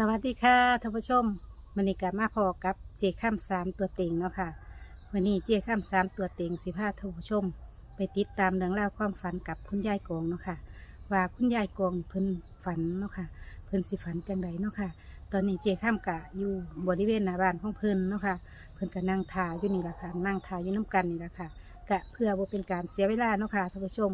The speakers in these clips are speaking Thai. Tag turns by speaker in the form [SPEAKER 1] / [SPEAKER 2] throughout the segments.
[SPEAKER 1] สวัสดีค่ะท่านผู้ชมวันนี้กลับมาพอกับเจข้ามสามตัวเต็งเนาะค่ะวันนี้เจข้ามสามตัวเต็งสิพาท่านผู้ชม ไปติดตามเรื่องราวความฝันกับคุณยายกองเนาะค่ะว่าคุณยายกองเพิ่นฝันเนาะค่ะเพิ่นสิฝันจังไดเนาะค่ะ ตอนนี้เจข้ามกะอยู่บริเวณหน้าบ้านของเพิ่นเนาะค่ะเพิ่นก็นั่งทาอยู่นี่แหละค่ะนั่งทาอยู่น้ำกันนี่แหละค่ะกะเพื่อบ่เป็นการเสียเวลาเนาะค่ะท่านผู้ชม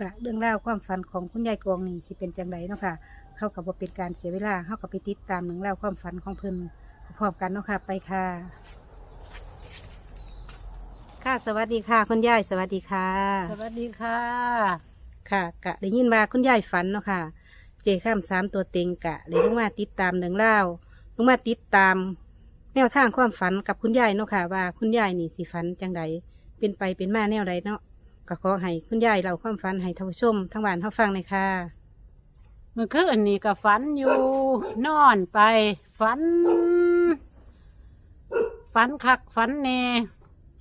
[SPEAKER 1] กะเรื่องราวความฝันของคุณยายกองนี่สิเป็นจังไดเนาะค่ะเข้ากับว่าเป็นการเสียเวลาเข้ากับไปติดตามเรื่องราวความฝันของเพิ่นพร้อมกันเนาะค่ะไปค่ะ ค่ะสวัสดีค่ะ คุณยายสวัสดีค่ะ
[SPEAKER 2] สวัสดีค่ะ
[SPEAKER 1] ค่ะกะได้ยินว่าคุณยายฝันเนาะค่ะ เจข้ามสามตัวเต็งกะเลยลงมาติดตามเรื่องราวลงมาติดตาม แนวทางความฝันกับคุณยายเนาะค่ะ ว่าคุณยายนี่สิฝันจังใดเป็นไปเป็นมาแนวใดเนาะ ก็ขอให้คุณยายเล่าความฝันให้ท่านผู้ชมทั้งบ้านเขาฟังเลยค่ะ
[SPEAKER 2] เมื่อคืนนี่ก็ฝันอยู่ นอนไป ฝัน ฝันคักฝันแน่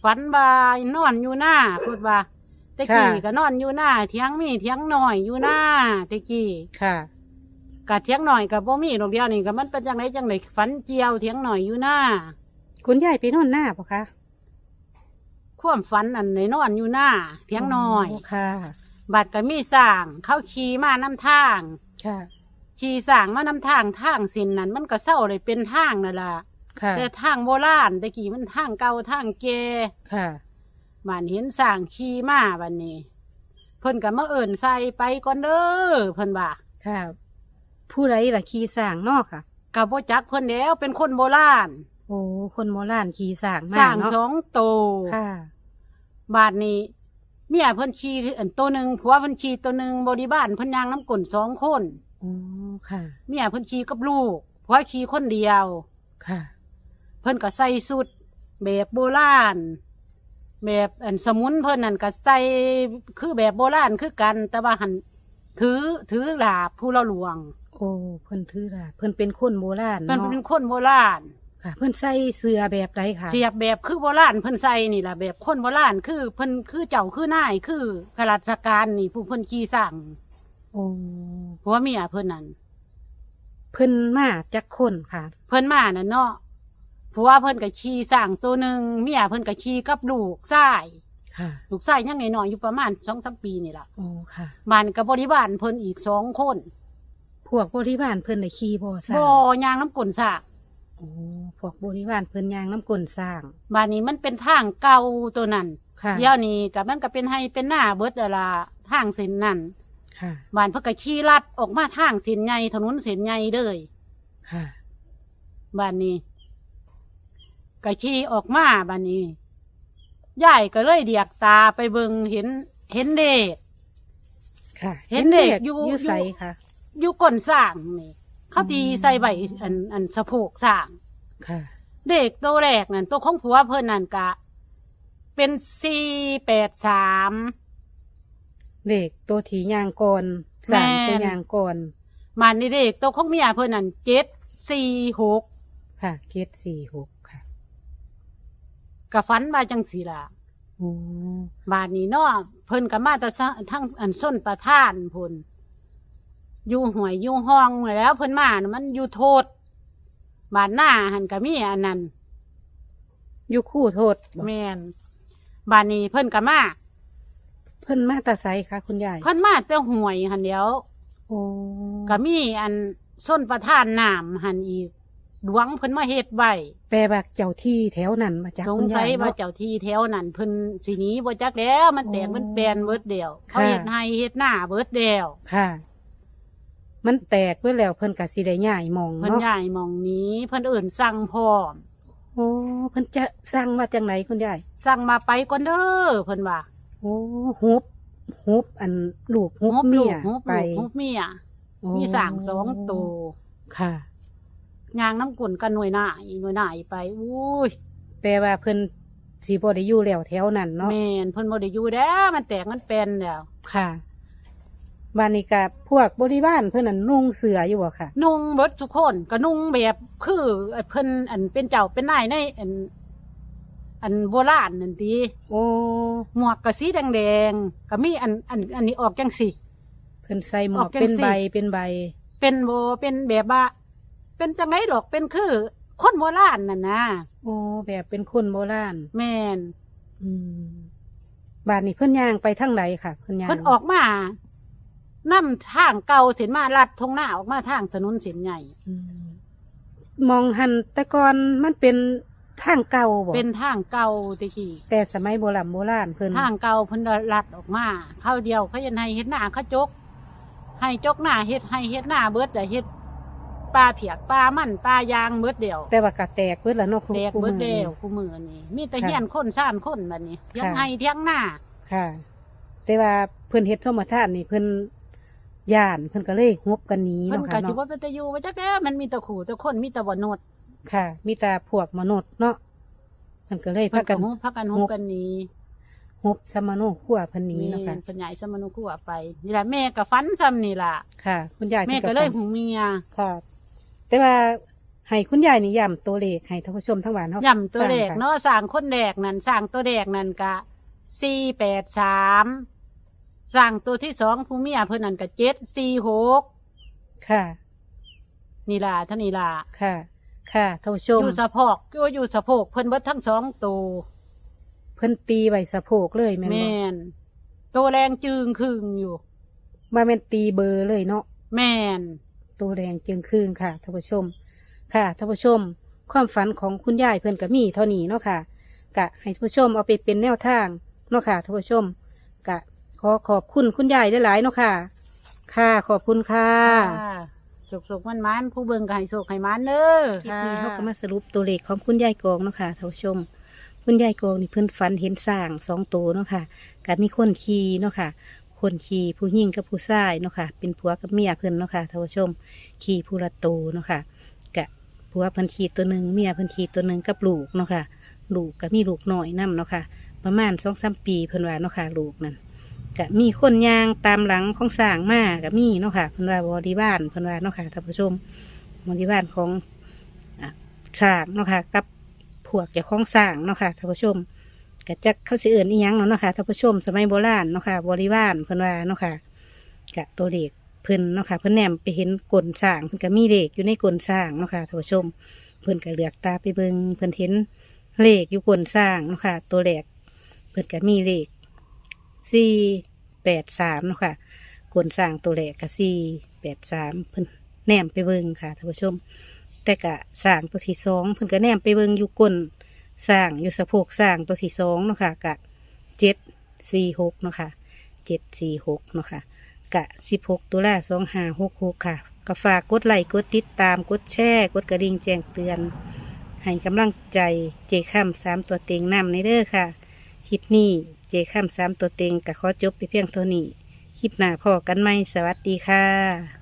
[SPEAKER 2] ฝันบายนอนอยู่หน้าพูดว่าตะกี้
[SPEAKER 1] ค่ะ
[SPEAKER 2] ก็นอนอยู่หน้าเทียงมีเทียงหน่อยอยู่หน้าตะกี้
[SPEAKER 1] ค่ะ
[SPEAKER 2] กะเทียงหน่อยกับบ่มีดอกเดียวนี่ก็มันเป็นจังไหนจังไหนฝันเจียวเทียงหน่อยอยู่หน้า
[SPEAKER 1] คุณยายไปนอนหน้าปะคะ
[SPEAKER 2] ความฝันอันไหนนอนอยู่หน้าเทียงหน่อย
[SPEAKER 1] ค่ะ
[SPEAKER 2] บัดก็มีสร้าง เข้าขี่มาน้ำทาง
[SPEAKER 1] ค่ะ
[SPEAKER 2] ขี่สร้างมานำทางทางสินนั้น มันก็เศร้าเลยเป็นทางนั่นล่ะ
[SPEAKER 1] ค่ะ
[SPEAKER 2] แต่ทางโบราณตะกี้มันทางเก่าทางแก่
[SPEAKER 1] ค่ะ
[SPEAKER 2] บ้านเห็นสร้างขี่มาบันนี้ เพิ่นก็มาเอิ่นใส่ไปก่อนเด้อเพิ่นว่า
[SPEAKER 1] ค่ะ ผู้ใดล่ะขี่สร้างเนอกค่ะ
[SPEAKER 2] กับบ่จักเพิ่นแล้วเป็นคนโบราณ
[SPEAKER 1] โอ้คนโมล้านขี่สร้าง
[SPEAKER 2] ส
[SPEAKER 1] มา
[SPEAKER 2] ร้าง
[SPEAKER 1] เนาะ
[SPEAKER 2] สองโตว
[SPEAKER 1] ค่ะ
[SPEAKER 2] บาดนี้เมียเพิ่นขี่อันตัวหนึ่งผัวเพิ่นขี่ตัวหนึ่งบริบ้านเพิ่นยางน้ำกลนสองคน
[SPEAKER 1] โอ้ค่ะ
[SPEAKER 2] เมียเพิ่นขี่กับลูกผัวขี่คนเดียว
[SPEAKER 1] ค่ะ
[SPEAKER 2] เพิ่นก็ใส่สุดแบบโบราณ แบบอันสมุนเพิ่นนั่นก็ใส่คือแบบโบราณคือกัน แต่ว่าหันถือถือหลาบผู้ละหลวง
[SPEAKER 1] โอ้เพิ่นถือล่ะเพิ่นเป็นคนโบราณ
[SPEAKER 2] เพิ่น
[SPEAKER 1] เนาะ
[SPEAKER 2] เป็นคนโบราณ
[SPEAKER 1] ค่ะ เพิ่นใส่เสื้อแบบไรค่ะ
[SPEAKER 2] เสียบแบบคือโบราณเพิ่นใส่นี่ล่ะแบบคนโบราณคือเพิ่นคือเจ้าคือนายคือข้าราชการนี่ผู้เพิ่นขี่สั่ง
[SPEAKER 1] โอ้
[SPEAKER 2] ผัวเมียเพิ่นนั่น
[SPEAKER 1] เพิ่นมาจากคนค่ะ
[SPEAKER 2] เพิ่นมานั่นเนาะผัวเพิ่นก็ขี่สั่งตัวหนึ่งเมียเพิ่นก็ขี่กับลูกชาย
[SPEAKER 1] ค่ะ
[SPEAKER 2] ลูกชายยังน้อยๆอยู่ประมาณสองสามปีนี่ล่ะ
[SPEAKER 1] โอ้ค่ะ
[SPEAKER 2] บ้านกับบริบาลเพิ่นอีกสองคน
[SPEAKER 1] พวกบริวารเพิ่นได้ขี่บ่สร้า
[SPEAKER 2] บ่
[SPEAKER 1] ง
[SPEAKER 2] ยางน้ำกลนสาก
[SPEAKER 1] โอ้ พวกบริวารเพิ่นยางน้ำกลนสร้าง
[SPEAKER 2] บ้านนี้มันเป็นทางเก่าตัวนั้น
[SPEAKER 1] ค่ะ
[SPEAKER 2] เดี๋ยวนี้กับมันก็เป็นให้เป็นหน้าเบิดเวลาทางเส้นนั้น
[SPEAKER 1] ค่ะ
[SPEAKER 2] บ้านเพิ่นก็ขี่ลัดออกมาทางเส้นใหญ่ถนนเส้นใหญ่เลย
[SPEAKER 1] ค่ะ
[SPEAKER 2] บ้านนี้ก็ขี่ออกมาบ้านนี้ยายก็เลยเดียกตาไปเบิงเห็นเห็นเด็ก
[SPEAKER 1] ค่ะ
[SPEAKER 2] เห็นเด็กอยู่
[SPEAKER 1] อยู่
[SPEAKER 2] อยู่
[SPEAKER 1] ใสค่ะ
[SPEAKER 2] อยู่ก้นสร้างนี่เขาตี
[SPEAKER 1] อืม
[SPEAKER 2] ใส่ใบอันอันสะโพกสร้าง
[SPEAKER 1] ค่ะ
[SPEAKER 2] เด็กตัวแรกนั่นตัวของผัวเพิ่นนั่นกะ เป็นสี่แปดสาม
[SPEAKER 1] เด็กตัวถียางก่อนสร้าง
[SPEAKER 2] แม่น
[SPEAKER 1] ตัวยางก่อน
[SPEAKER 2] มันนี่เด็กตัวของเมียเพิ่นนั่นเจ็ดสี่หก
[SPEAKER 1] ค่ะเกตสี่หกค่ะ
[SPEAKER 2] กะฟันมาจังสีล่ะ
[SPEAKER 1] โอ้
[SPEAKER 2] บาดนี้เนาะเพิ่นก็มาแต่ซะทั้งอันส้นประท่านพุ่นอยู่หวยอยู่ห้องแล้วเพิ่นมาน่ะมันอยู่โทษ บาดหน้าหันก็มีอันนั้น
[SPEAKER 1] อยู่คู่โทษบ่
[SPEAKER 2] แม่นบาดนี้เพิ่นก็มา
[SPEAKER 1] เพิ่นมาแตาไซค่ะ คุณยาย
[SPEAKER 2] เพิ่นมาแต่หวยหันเดียว
[SPEAKER 1] โอ้
[SPEAKER 2] ก็มีอันส้นประท่านน้ำหันอีกดวงเพิ่นมาเฮ็ดไว้
[SPEAKER 1] แปลว่าเจ้าที่แถวนั้นมาจาก
[SPEAKER 2] สง
[SPEAKER 1] คุณ
[SPEAKER 2] สั
[SPEAKER 1] ยายย
[SPEAKER 2] ว่า
[SPEAKER 1] เนาะ
[SPEAKER 2] เจ้าที่แถวนั้นเพิ่นสิหนี้บ่จักแล้วมันแตก
[SPEAKER 1] อ๋อ
[SPEAKER 2] มันแปลนเบิดเดียวเขา
[SPEAKER 1] ค่ะ
[SPEAKER 2] เฮ็ดให้เฮ็ดหน้าเบิดเดียว
[SPEAKER 1] ค่ะ มันแตกเพื่อแล้วเพิ่นกะสิได้ย้ายหมอง
[SPEAKER 2] เพิ่น
[SPEAKER 1] เนาะ
[SPEAKER 2] ย้ายหมองนี้ เพิ่นเอิ่นสั่งพร้อม
[SPEAKER 1] โอ้เพิ่นจะสั่งมาจังไหนคุณยาย
[SPEAKER 2] สั่งมาไปก่อนเด้อเพิ่นว่า
[SPEAKER 1] โอ้ฮุบฮุบอันลูกฮุบ
[SPEAKER 2] ฮุบ
[SPEAKER 1] เมี
[SPEAKER 2] ลู
[SPEAKER 1] ย
[SPEAKER 2] กฮุบ
[SPEAKER 1] ไป
[SPEAKER 2] ลูกฮุบเมีย
[SPEAKER 1] โอ้
[SPEAKER 2] มีสร้างสองตัว
[SPEAKER 1] ค่ะ
[SPEAKER 2] ยางน้ำกุ่นกันหน่วยหน้าอีหน่วยหน้าอีไปอุ้ย
[SPEAKER 1] แปลว่าเพิ่นสิบ่ได้อยู่แล้วแถวนั้นเนาะ
[SPEAKER 2] แม่นเพิ่นบ่ได้อยู่แล้วมันแตกมันแปลนแล้ว
[SPEAKER 1] ค่ะ บ้านนี้กับพวกบริวารเพิ่นนั่นนุ่งเสืออยู่บ่ค่ะ
[SPEAKER 2] นุ่งเบิดทุกคนก็นุ่งแบบคือเพิ่นอันเป็นเจ้าเป็นนายในอัน อันโบราณนั่นติ
[SPEAKER 1] โอ้
[SPEAKER 2] หมวกก็สีแดงๆก็มีอันอัน อันนี้ออกจังสิ
[SPEAKER 1] เพิ่นใส่หมว
[SPEAKER 2] อกอกจัง
[SPEAKER 1] เป็น
[SPEAKER 2] สิ
[SPEAKER 1] ใบเป็นใบ
[SPEAKER 2] เป็นโบเป็นแบบว่าเป็นจังไรดอกเป็นคือ คนโบราณน่ะนะ
[SPEAKER 1] โอ้แบบเป็นคนโบราณ
[SPEAKER 2] แม่น
[SPEAKER 1] อืมบาดนี้เพิ่นย่างไปทางไหนค่ะ เพิ่นย่าง
[SPEAKER 2] เพิ่นออกมา นํทางเก่าเสินมาลัดทงหน้าออกมาทางถนนเสินใหญ่
[SPEAKER 1] อืมมองหันแต่ก่อนมันเป็นทางเก่าบ่
[SPEAKER 2] เป็นทางเก่าตะกี้
[SPEAKER 1] แต่สมัยโบราณโบราณเพิ่น
[SPEAKER 2] ทางเก่าเพิ่นลัดออกมาเข้าเดียวเขายันให้เฮ็ดหน้าเขาจก ให้จกหน้าเฮ็ดให้เฮ็ดหน้าเบิดแต่เฮ็ดปลาเผียกปลามันปลายางเบิดเดียว
[SPEAKER 1] แต่ว่ากะแตกเบิดแล้วเนาะคุณ
[SPEAKER 2] แตก
[SPEAKER 1] ครู
[SPEAKER 2] เบิด
[SPEAKER 1] มือ
[SPEAKER 2] เดี
[SPEAKER 1] นี่
[SPEAKER 2] ยวกูมือนี่มีแต่
[SPEAKER 1] ค่ะ
[SPEAKER 2] เฮียนคนซ่านคนบัดนี้เที่ยง
[SPEAKER 1] ค่ะ
[SPEAKER 2] ให้เที่ยงหน้า
[SPEAKER 1] ค่ะ แต่ว่าเพิ่นเฮ็ดสมทานนี่เพิ่น ย่านเพิ่นก็เลยงบกันหนี้
[SPEAKER 2] เพิ่น
[SPEAKER 1] เนาะ
[SPEAKER 2] ก็
[SPEAKER 1] ค่ะ
[SPEAKER 2] สิ
[SPEAKER 1] เนาะ
[SPEAKER 2] ว่าเป็นตะยูว่าจักแด้มันมีแตะขู่แตะคนมีแตะบ่โนด
[SPEAKER 1] ค่ะ มีแต่พวกมนุษย์เนาะเพิ่นก็เลย
[SPEAKER 2] เพิ่
[SPEAKER 1] พานกั
[SPEAKER 2] ก็
[SPEAKER 1] น
[SPEAKER 2] ฮู้พักกันฮู้กันหนี้
[SPEAKER 1] งบสมโนครัวเพิ่นหนี้เนาะค่ะ
[SPEAKER 2] เป็นใหญ่สมนุกูว่าไปนี่ล่ะแม่ก็ฝันซ้ำนี่ล่ะ
[SPEAKER 1] ค่ะ คุณยาย
[SPEAKER 2] แม่
[SPEAKER 1] พิ่น
[SPEAKER 2] ก็เลย
[SPEAKER 1] ฟัง
[SPEAKER 2] หูเมีย
[SPEAKER 1] ค่ะแต่ว่าให้คุณยายนี่ย้ำตัวเลขให้ท่านผู้ชมทั้งบ้านเฮา
[SPEAKER 2] ย่ำตัวแรก
[SPEAKER 1] ฟังค่ะ
[SPEAKER 2] เนาะสร้างคนแรกนั่นสร้างตัวแรกนั่นก็สี่แปด สามสร้างตัวที่สองผู้เมียเพิ่นนั่นก็เจ็ดสี่หก
[SPEAKER 1] ค่ะ
[SPEAKER 2] นี่ล่ะเท่านี้ล่ะ
[SPEAKER 1] ค่ะ ค่ะท่านผู้ชม
[SPEAKER 2] อยู่สะโพกอยู่อยู่สะโพกเพิ่นเบิดทั้งสองตัว
[SPEAKER 1] เพิ่นตีไว้สะโพกเลยแม่นบ่
[SPEAKER 2] แม่นตัวแรงจึงครึ่งอยู่
[SPEAKER 1] ว่าแม่นตีเบอร์เลยเนาะ
[SPEAKER 2] แม่น
[SPEAKER 1] ตัวแดงจึงครึ่งค่ะท่านผู้ชม ค่ะท่านผู้ชม ความฝันของคุณยายเพิ่นก็มีเท่านี้เนาะค่ะกะให้ท่านผู้ชมเอาไปเป็นแนวทางเนาะค่ะท่านผู้ชมกะ ขอขอบคุณคุณยายหลายๆเนาะค่ะ ค่ะขอบคุณค่ะ
[SPEAKER 2] สุกสุกมันมันๆผู้เบิ่งก็ให้สุกให้มันเด้อ
[SPEAKER 1] คลิปนี้เขาก็มาสรุปตัวเลขของคุณยายกองเนาะค่ะท่านผู้ชม คุณยายกองนี่เพิ่นฝันเห็นสร้างสองตัวเนาะค่ะกับมีคนขี่เนาะค่ะ คนขี่ผู้หญิงกับผู้ชายเนาะค่ะ เป็นผัวกับเมียเพิ่นเนาะค่ะท่านผู้ชมขี่ผู้ละตัวเนาะค่ะกะผัวเพิ่นขี่ตัวหนึ่งเมียเพิ่นขี่ตัวหนึ่งกับลูกเนาะค่ะ ลูกก็มีลูกน้อยนํเนาะค่ะ ประมาณสองสามปีเพิ่นว่าเนาะค่ะลูกนั่น ก็มีคนยางตามหลังของสร้างมาก็มีเนาะค่ะเพิ่นว่าบริวารเพิ่นว่าเนาะค่ะท่านผู้ชมบริวารของอสร้างเนาะค่ะกับพวกเจ้าของสร้างเนาะค่ะท่านผู้ชมก็จักเขาสิเอื่นอีหยังเนาะค่ะท่านผู้ชม สมัยโบราณเนาะค่ะบริวารเพิ่นว่าเนาะค่ะกะตัวเลขเพิ่นเนาะค่ะเพิ่นแนมไปเห็นกลนสร้างเพิ่นก็มีเลขอยู่ในกลนสร้างเนาะค่ะท่านผู้ชม เพิ่นก็เหลือกตาไปเบิงเพิ่นเห็นเลขอยู่กลนสร้างเนาะค่ะตัวแรกเพิ่นก็มีเลข สี่แปดสามเนาะค่ะกลสร้างตัวแรกก็สี่แปดสามเพิ่นแนมไปเบิงค่ะท่านผู้ชม แต่กะสร้างตัวที่สองเพิ่นก็แนมไปเบิงอยู่กลสร้างอยู่สะโพกสร้างตัวที่สองเนาะค่ะกะเจ็ดสี่หกเนาะค่ะเจ็ดสี่หกเนาะค่ะกะสิบหกตัวละสองห้าหกหกค่ะก็ฝากกดไลค์กดติดตามกดแชร์กดกระดิ่งแจ้งเตือน ให้กำลังใจเจค่ำสามตัวเต็งนำในเด้อค่ะ คลิปนี้ เจข้ามสามตัวเต็งกับขอจบไปเพียงเท่านี้ คลิปหน้าพอกันไหมสวัสดีค่ะ